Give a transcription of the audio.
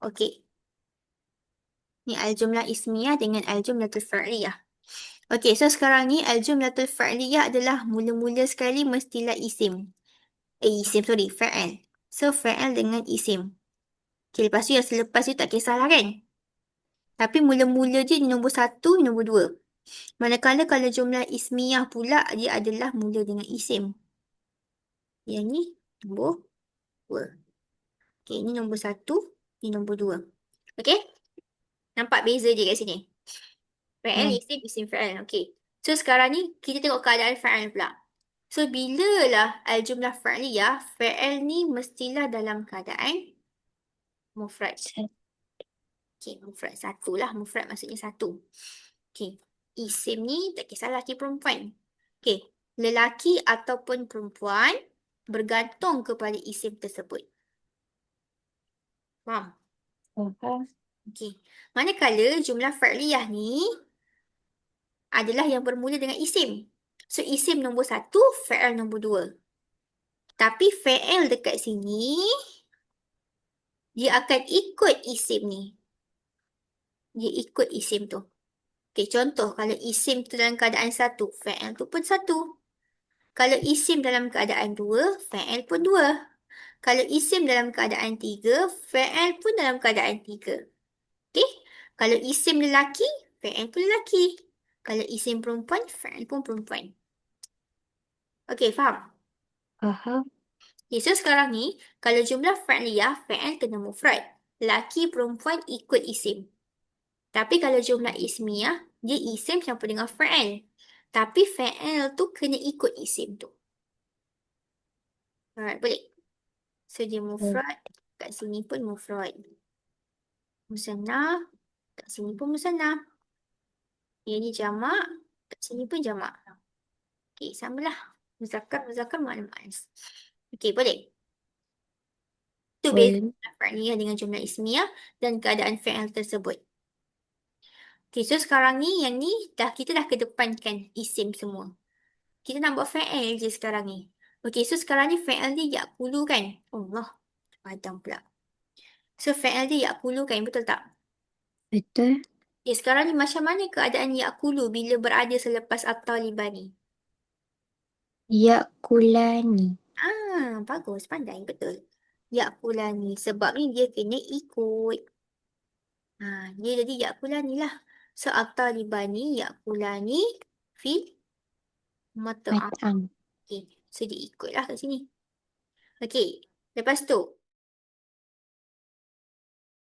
Okey. Ni al-jumlah ismiyah dengan al-jumlatul fa'liyah. Okey, so sekarang ni al-jumlatul fa'liyah adalah mula-mula sekali mestilah isim. Eh, isim, sorry, fa'al. So, fa'al dengan isim. Okey, lepas tu yang selepas tu tak kisahlah kan? Tapi mula-mula je nombor satu, nombor dua. Manakala kalau jumlah ismiyah pula, dia adalah mula dengan isim. Yang ni nombor dua. Okey, ni nombor satu, ni nombor dua. Okey? Nampak beza dia kat sini? Fa'al, Hmm. isim, isim fa'al. Okey. So sekarang ni kita tengok keadaan fa'al pula. So bila lah al-jumlah fa'liyah, fa'al ni mestilah dalam keadaan mufrad. Okey, mufrad satu lah. Mufrad maksudnya satu. Okey. Isim ni tak kisah lelaki perempuan. Okey. Lelaki ataupun perempuan bergantung kepada isim tersebut. Faham? Okey. Manakala jumlah fa'liyah ni adalah yang bermula dengan isim. So isim nombor satu, fa'al nombor dua. Tapi fa'al dekat sini, dia akan ikut isim ni. Dia ikut isim tu. Okey, contoh kalau isim tu dalam keadaan satu, fa'al tu pun satu. Kalau isim dalam keadaan dua, fa'al pun dua. Kalau isim dalam keadaan tiga, fa'al pun dalam keadaan tiga. Okey? Kalau isim lelaki, fa'al pun lelaki. Kalau isim perempuan, fa'al pun perempuan. Okey, faham? Faham. Okay, so sekarang ni, kalau jumlah fa'liyah, fa'al kena mufrad. Laki, perempuan ikut isim. Tapi kalau jumlah ismiyah, dia isim campur dengan fa'al. Tapi fa'al tu kena ikut isim tu. Alright, boleh? So dia mufrad, kat sini pun mufrad. Musannah, kat sini pun musannah. Yang ni jamak, kat sini pun jamak. Okey, samalah. Muzakkar, muzakkar, mu'annas. Okey, boleh? Tu beza Boleh. fa'liyah dengan jumlah ismiyah dan keadaan fa'al tersebut. Okay, so sekarang ni, yang ni dah kita dah kedepankan isim semua. Kita nak buat fa'al je sekarang ni. Okay, so sekarang ni fa'al dia ya'kulu kan? Allah, padam pula. So fa'al dia ya'kulu kan, betul tak? Betul. Okay, sekarang ni macam mana keadaan ya'kulu bila berada selepas at-talibani? Yakulani. Ah, bagus, pandai, betul. Ya'kulani, sebab ni dia kena ikut. Ha, dia jadi ya'kulani lah. So at-talibani ya'kulani fi mat'am. Mat'am. Okey, so dia ikutlah kat sini. Okey, lepas tu